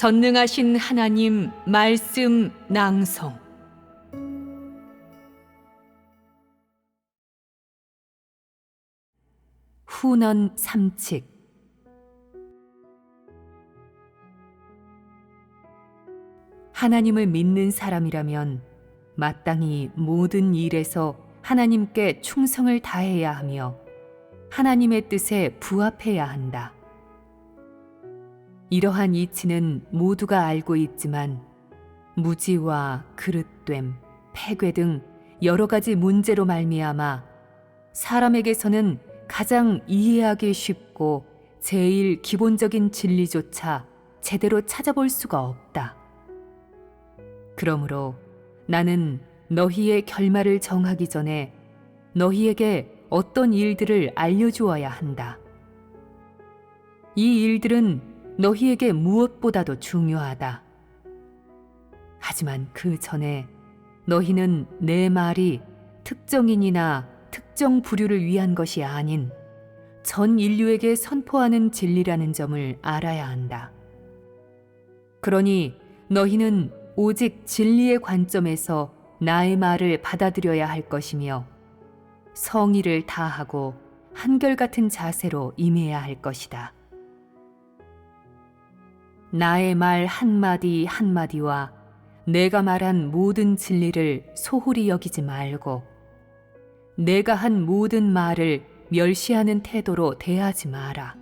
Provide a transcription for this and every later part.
전능하신 하나님 말씀 낭송 훈원 삼칙 하나님을 믿는 사람이라면 마땅히 모든 일에서 하나님께 충성을 다해야 하며 하나님의 뜻에 부합해야 한다. 이러한 이치는 모두가 알고 있지만 무지와 그릇됨, 폐괴 등 여러 가지 문제로 말미암아 사람에게서는 가장 이해하기 쉽고 제일 기본적인 진리조차 제대로 찾아볼 수가 없다. 그러므로 나는 너희의 결말을 정하기 전에 너희에게 어떤 일들을 알려주어야 한다. 이 일들은 너희에게 무엇보다도 중요하다. 하지만 그 전에 너희는 내 말이 특정인이나 특정 부류를 위한 것이 아닌 전 인류에게 선포하는 진리라는 점을 알아야 한다. 그러니 너희는 오직 진리의 관점에서 나의 말을 받아들여야 할 것이며 성의를 다하고 한결같은 자세로 임해야 할 것이다. 나의 말 한마디 한마디와 내가 말한 모든 진리를 소홀히 여기지 말고 내가 한 모든 말을 멸시하는 태도로 대하지 마라.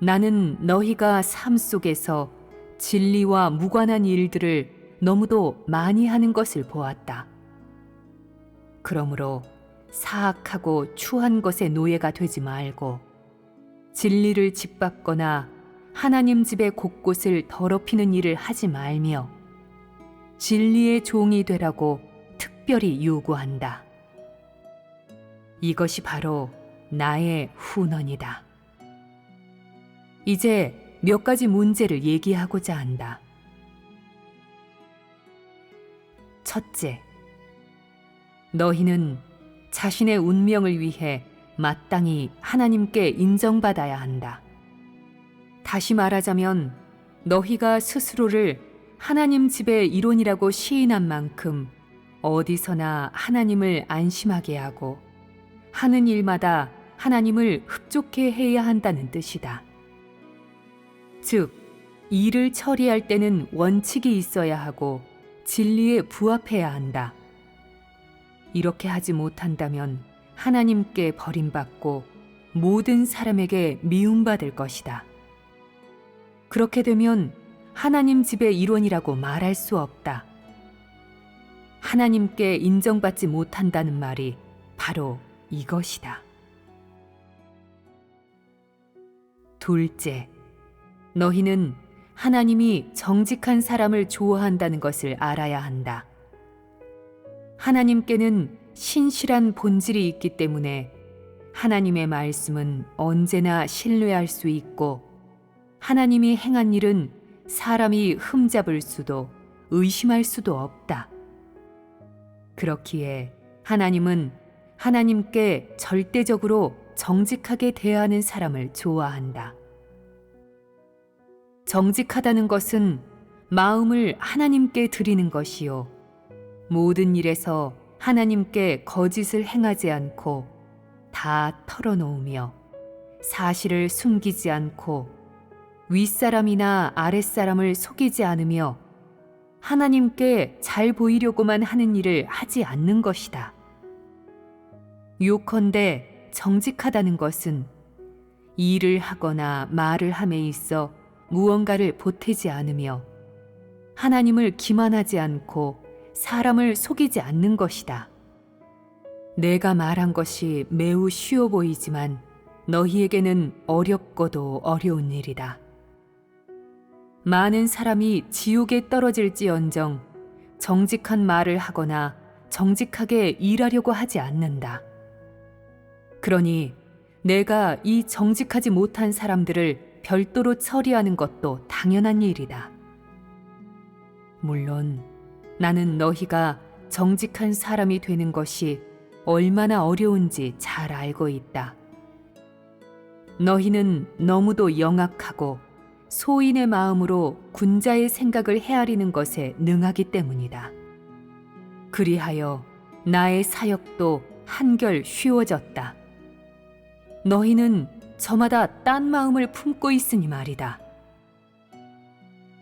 나는 너희가 삶 속에서 진리와 무관한 일들을 너무도 많이 하는 것을 보았다. 그러므로 사악하고 추한 것의 노예가 되지 말고 진리를 짓밟거나 하나님 집의 곳곳을 더럽히는 일을 하지 말며 진리의 종이 되라고 특별히 요구한다. 이것이 바로 나의 훈원이다. 이제 몇 가지 문제를 얘기하고자 한다. 첫째, 너희는 자신의 운명을 위해 마땅히 하나님께 인정받아야 한다. 다시 말하자면 너희가 스스로를 하나님 집의 이론이라고 시인한 만큼 어디서나 하나님을 안심하게 하고 하는 일마다 하나님을 흡족해 해야 한다는 뜻이다. 즉, 일을 처리할 때는 원칙이 있어야 하고 진리에 부합해야 한다. 이렇게 하지 못한다면 하나님께 버림받고 모든 사람에게 미움받을 것이다. 그렇게 되면 하나님 집의 일원이라고 말할 수 없다. 하나님께 인정받지 못한다는 말이 바로 이것이다. 둘째, 너희는 하나님이 정직한 사람을 좋아한다는 것을 알아야 한다. 하나님께는 신실한 본질이 있기 때문에 하나님의 말씀은 언제나 신뢰할 수 있고 하나님이 행한 일은 사람이 흠잡을 수도 의심할 수도 없다. 그렇기에 하나님은 하나님께 절대적으로 정직하게 대하는 사람을 좋아한다. 정직하다는 것은 마음을 하나님께 드리는 것이요. 모든 일에서 하나님께 거짓을 행하지 않고 다 털어놓으며 사실을 숨기지 않고 윗사람이나 아랫사람을 속이지 않으며 하나님께 잘 보이려고만 하는 일을 하지 않는 것이다. 요컨대 정직하다는 것은 일을 하거나 말을 함에 있어 무언가를 보태지 않으며 하나님을 기만하지 않고 사람을 속이지 않는 것이다. 내가 말한 것이 매우 쉬워 보이지만 너희에게는 어렵고도 어려운 일이다. 많은 사람이 지옥에 떨어질지언정 정직한 말을 하거나 정직하게 일하려고 하지 않는다. 그러니 내가 이 정직하지 못한 사람들을 별도로 처리하는 것도 당연한 일이다. 물론 나는 너희가 정직한 사람이 되는 것이 얼마나 어려운지 잘 알고 있다. 너희는 너무도 영악하고 소인의 마음으로 군자의 생각을 헤아리는 것에 능하기 때문이다. 그리하여 나의 사역도 한결 쉬워졌다. 너희는 저마다 딴 마음을 품고 있으니 말이다.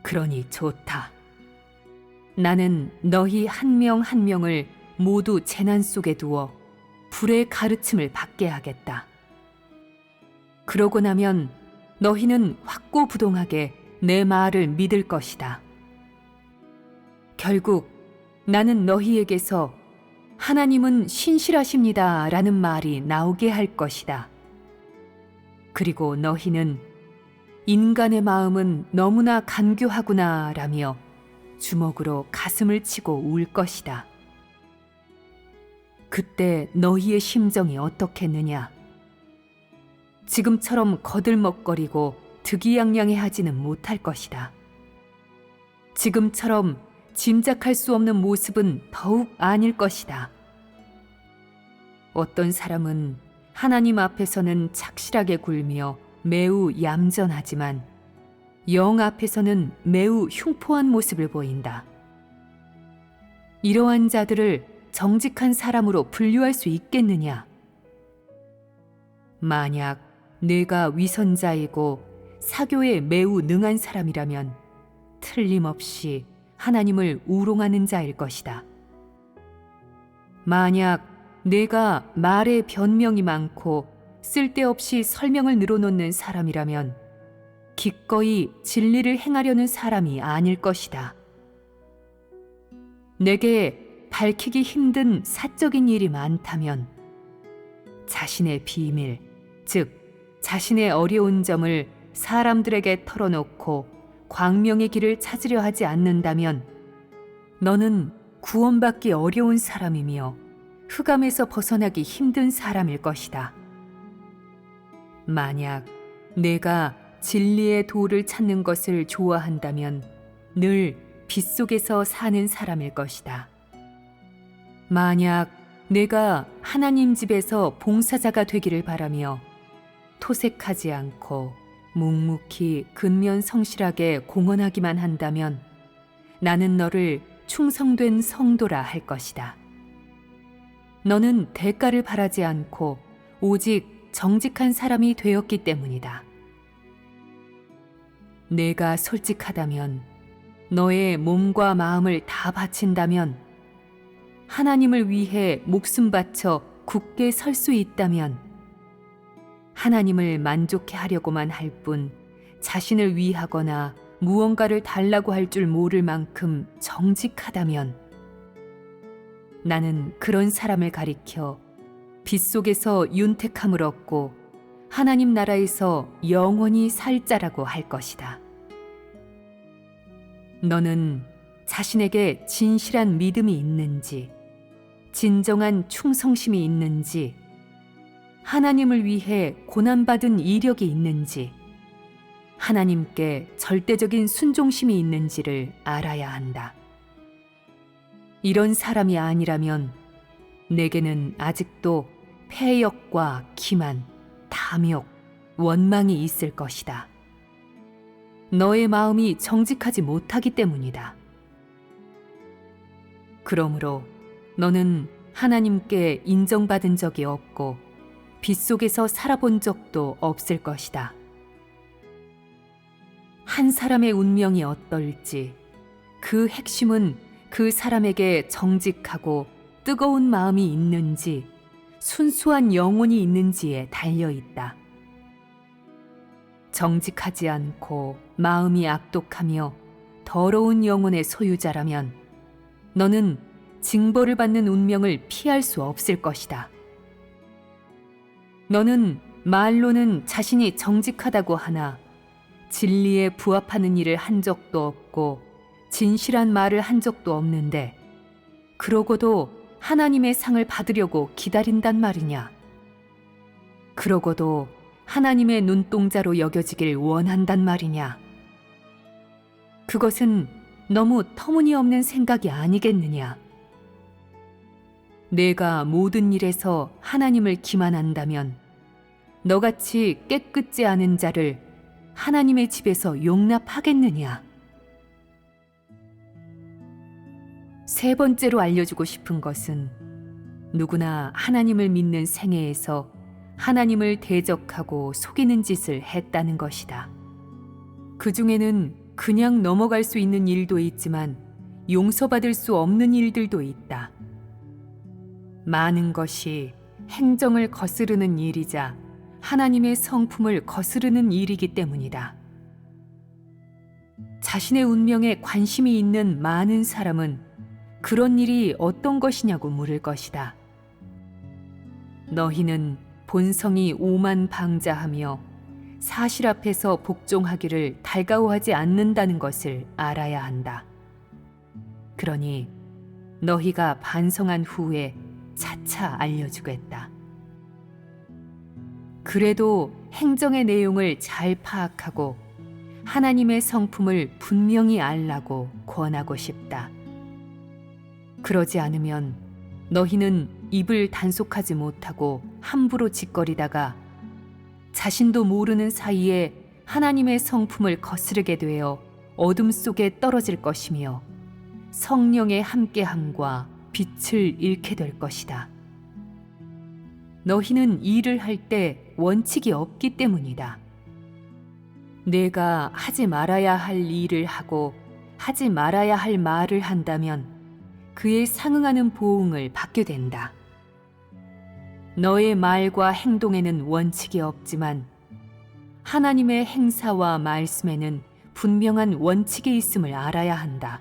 그러니 좋다. 나는 너희 한 명한 명을 모두 재난 속에 두어 불의 가르침을 받게 하겠다. 그러고 나면 너희는 확고부동하게 내 말을 믿을 것이다. 결국 나는 너희에게서 하나님은 신실하십니다 라는 말이 나오게 할 것이다. 그리고 너희는 인간의 마음은 너무나 간교하구나 라며 주먹으로 가슴을 치고 울 것이다. 그때 너희의 심정이 어떻겠느냐? 지금처럼 거들먹거리고 득이양양해 하지는 못할 것이다. 지금처럼 짐작할 수 없는 모습은 더욱 아닐 것이다. 어떤 사람은 하나님 앞에서는 착실하게 굴며 매우 얌전하지만 영 앞에서는 매우 흉포한 모습을 보인다. 이러한 자들을 정직한 사람으로 분류할 수 있겠느냐? 만약 내가 위선자이고 사교에 매우 능한 사람이라면 틀림없이 하나님을 우롱하는 자일 것이다. 만약 내가 말에 변명이 많고 쓸데없이 설명을 늘어놓는 사람이라면 기꺼이 진리를 행하려는 사람이 아닐 것이다. 내게 밝히기 힘든 사적인 일이 많다면 자신의 비밀, 즉 자신의 어려운 점을 사람들에게 털어놓고 광명의 길을 찾으려 하지 않는다면 너는 구원받기 어려운 사람이며 흑암에서 벗어나기 힘든 사람일 것이다. 만약 내가 진리의 도를 찾는 것을 좋아한다면 늘 빗속에서 사는 사람일 것이다. 만약 내가 하나님 집에서 봉사자가 되기를 바라며 토색하지 않고 묵묵히 근면 성실하게 공헌하기만 한다면 나는 너를 충성된 성도라 할 것이다. 너는 대가를 바라지 않고 오직 정직한 사람이 되었기 때문이다. 내가 솔직하다면 너의 몸과 마음을 다 바친다면 하나님을 위해 목숨 바쳐 굳게 설 수 있다면 하나님을 만족해 하려고만 할 뿐 자신을 위하거나 무언가를 달라고 할 줄 모를 만큼 정직하다면 나는 그런 사람을 가리켜 빗속에서 윤택함을 얻고 하나님 나라에서 영원히 살 자라고 할 것이다. 너는 자신에게 진실한 믿음이 있는지, 진정한 충성심이 있는지, 하나님을 위해 고난받은 이력이 있는지, 하나님께 절대적인 순종심이 있는지를 알아야 한다. 이런 사람이 아니라면 내게는 아직도 폐역과 기만, 탐욕, 원망이 있을 것이다. 너의 마음이 정직하지 못하기 때문이다. 그러므로 너는 하나님께 인정받은 적이 없고 빗속에서 살아본 적도 없을 것이다. 한 사람의 운명이 어떨지 그 핵심은 그 사람에게 정직하고 뜨거운 마음이 있는지 순수한 영혼이 있는지에 달려 있다. 정직하지 않고 마음이 악독하며 더러운 영혼의 소유자라면 너는 징벌을 받는 운명을 피할 수 없을 것이다. 너는 말로는 자신이 정직하다고 하나 진리에 부합하는 일을 한 적도 없고 진실한 말을 한 적도 없는데 그러고도 하나님의 상을 받으려고 기다린단 말이냐? 그러고도 하나님의 눈동자로 여겨지길 원한단 말이냐? 그것은 너무 터무니없는 생각이 아니겠느냐? 내가 모든 일에서 하나님을 기만한다면 너같이 깨끗지 않은 자를 하나님의 집에서 용납하겠느냐? 세 번째로 알려주고 싶은 것은 누구나 하나님을 믿는 생애에서 하나님을 대적하고 속이는 짓을 했다는 것이다. 그 중에는 그냥 넘어갈 수 있는 일도 있지만 용서받을 수 없는 일들도 있다. 많은 것이 행정을 거스르는 일이자 하나님의 성품을 거스르는 일이기 때문이다. 자신의 운명에 관심이 있는 많은 사람은 그런 일이 어떤 것이냐고 물을 것이다. 너희는 본성이 오만 방자하며 사실 앞에서 복종하기를 달가워하지 않는다는 것을 알아야 한다. 그러니 너희가 반성한 후에 차차 알려주겠다. 그래도 행정의 내용을 잘 파악하고 하나님의 성품을 분명히 알라고 권하고 싶다. 그러지 않으면 너희는 입을 단속하지 못하고 함부로 짓거리다가 자신도 모르는 사이에 하나님의 성품을 거스르게 되어 어둠 속에 떨어질 것이며 성령의 함께함과 빛을 잃게 될 것이다. 너희는 일을 할 때 원칙이 없기 때문이다. 내가 하지 말아야 할 일을 하고 하지 말아야 할 말을 한다면 그에 상응하는 보응을 받게 된다. 너의 말과 행동에는 원칙이 없지만 하나님의 행사와 말씀에는 분명한 원칙이 있음을 알아야 한다.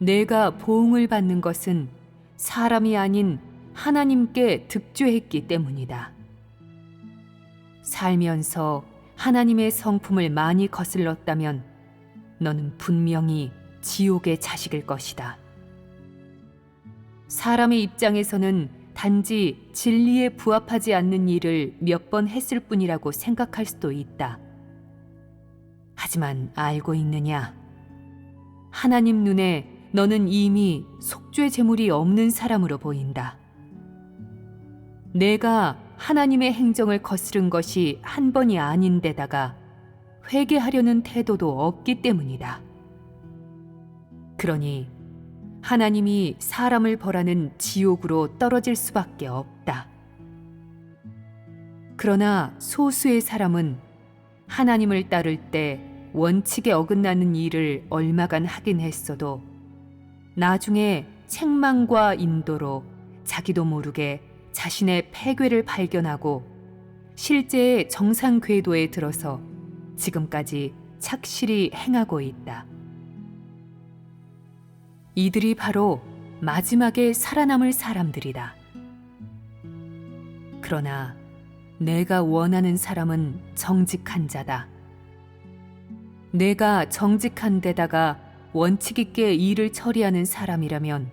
내가 보응을 받는 것은 사람이 아닌 하나님께 득죄했기 때문이다. 살면서 하나님의 성품을 많이 거슬렀다면 너는 분명히 지옥의 자식일 것이다. 사람의 입장에서는 단지 진리에 부합하지 않는 일을 몇 번 했을 뿐이라고 생각할 수도 있다. 하지만 알고 있느냐? 하나님 눈에 너는 이미 속죄 제물이 없는 사람으로 보인다. 내가 하나님의 행정을 거스른 것이 한 번이 아닌데다가 회개하려는 태도도 없기 때문이다. 그러니 하나님이 사람을 벌하는 지옥으로 떨어질 수밖에 없다. 그러나 소수의 사람은 하나님을 따를 때 원칙에 어긋나는 일을 얼마간 하긴 했어도 나중에 책망과 인도로 자기도 모르게 자신의 폐괴를 발견하고 실제의 정상 궤도에 들어서 지금까지 착실히 행하고 있다. 이들이 바로 마지막에 살아남을 사람들이다. 그러나 내가 원하는 사람은 정직한 자다. 내가 정직한 데다가 원칙 있게 일을 처리하는 사람이라면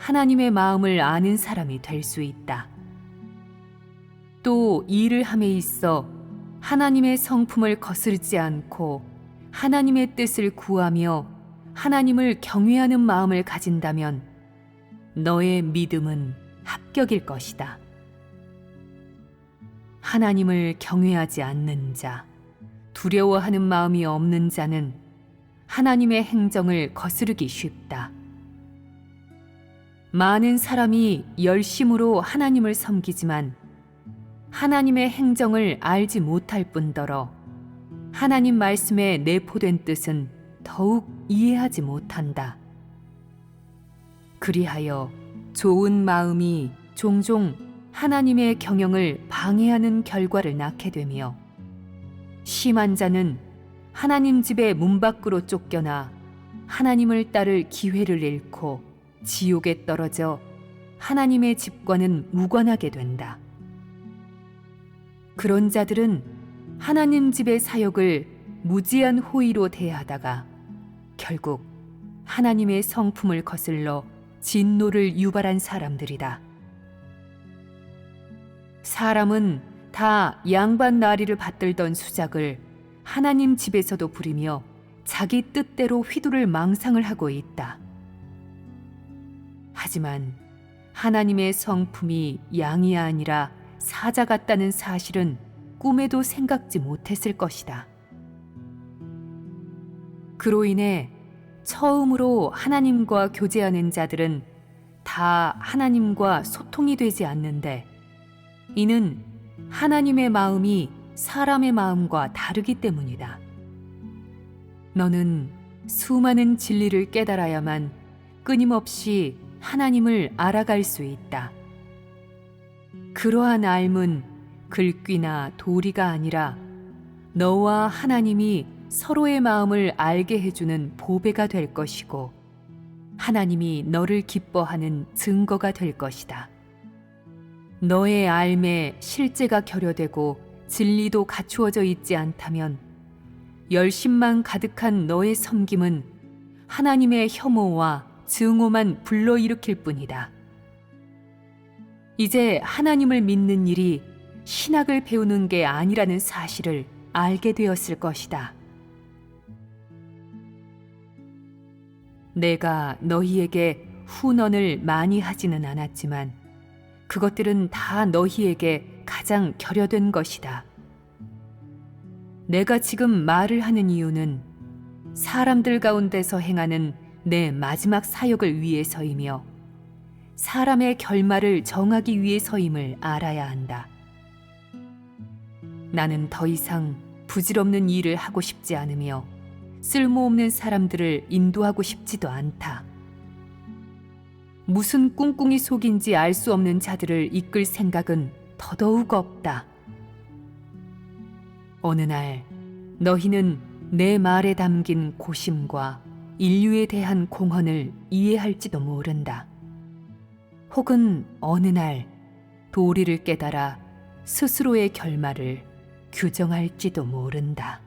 하나님의 마음을 아는 사람이 될 수 있다. 또 일을 함에 있어 하나님의 성품을 거스르지 않고 하나님의 뜻을 구하며 하나님을 경외하는 마음을 가진다면 너의 믿음은 합격일 것이다. 하나님을 경외하지 않는 자, 두려워하는 마음이 없는 자는 하나님의 행정을 거스르기 쉽다. 많은 사람이 열심으로 하나님을 섬기지만 하나님의 행정을 알지 못할 뿐더러 하나님 말씀에 내포된 뜻은 더욱 이해하지 못한다. 그리하여 좋은 마음이 종종 하나님의 경영을 방해하는 결과를 낳게 되며 심한 자는 하나님 집의 문 밖으로 쫓겨나 하나님을 따를 기회를 잃고 지옥에 떨어져 하나님의 집과는 무관하게 된다. 그런 자들은 하나님 집의 사역을 무지한 호의로 대하다가 결국 하나님의 성품을 거슬러 진노를 유발한 사람들이다. 사람은 다 양반 나리를 받들던 수작을 하나님 집에서도 부리며 자기 뜻대로 휘두를 망상을 하고 있다. 하지만 하나님의 성품이 양이 아니라 사자 같다는 사실은 꿈에도 생각지 못했을 것이다. 그로 인해 처음으로 하나님과 교제하는 자들은 다 하나님과 소통이 되지 않는데 이는 하나님의 마음이 사람의 마음과 다르기 때문이다. 너는 수많은 진리를 깨달아야만 끊임없이 하나님을 알아갈 수 있다. 그러한 알문 글귀나 도리가 아니라 너와 하나님이 서로의 마음을 알게 해주는 보배가 될 것이고 하나님이 너를 기뻐하는 증거가 될 것이다. 너의 알매 실제가 결여되고 진리도 갖추어져 있지 않다면 열심만 가득한 너의 섬김은 하나님의 혐오와 증오만 불러일으킬 뿐이다. 이제 하나님을 믿는 일이 신학을 배우는 게 아니라는 사실을 알게 되었을 것이다. 내가 너희에게 훈언을 많이 하지는 않았지만 그것들은 다 너희에게 가장 결여된 것이다. 내가 지금 말을 하는 이유는 사람들 가운데서 행하는 내 마지막 사역을 위해서이며 사람의 결말을 정하기 위해서임을 알아야 한다. 나는 더 이상 부질없는 일을 하고 싶지 않으며 쓸모없는 사람들을 인도하고 싶지도 않다. 무슨 꿍꿍이 속인지 알 수 없는 자들을 이끌 생각은 더더욱 없다. 어느 날 너희는 내 말에 담긴 고심과 인류에 대한 공헌을 이해할지도 모른다. 혹은 어느 날 도리를 깨달아 스스로의 결말을 규정할지도 모른다.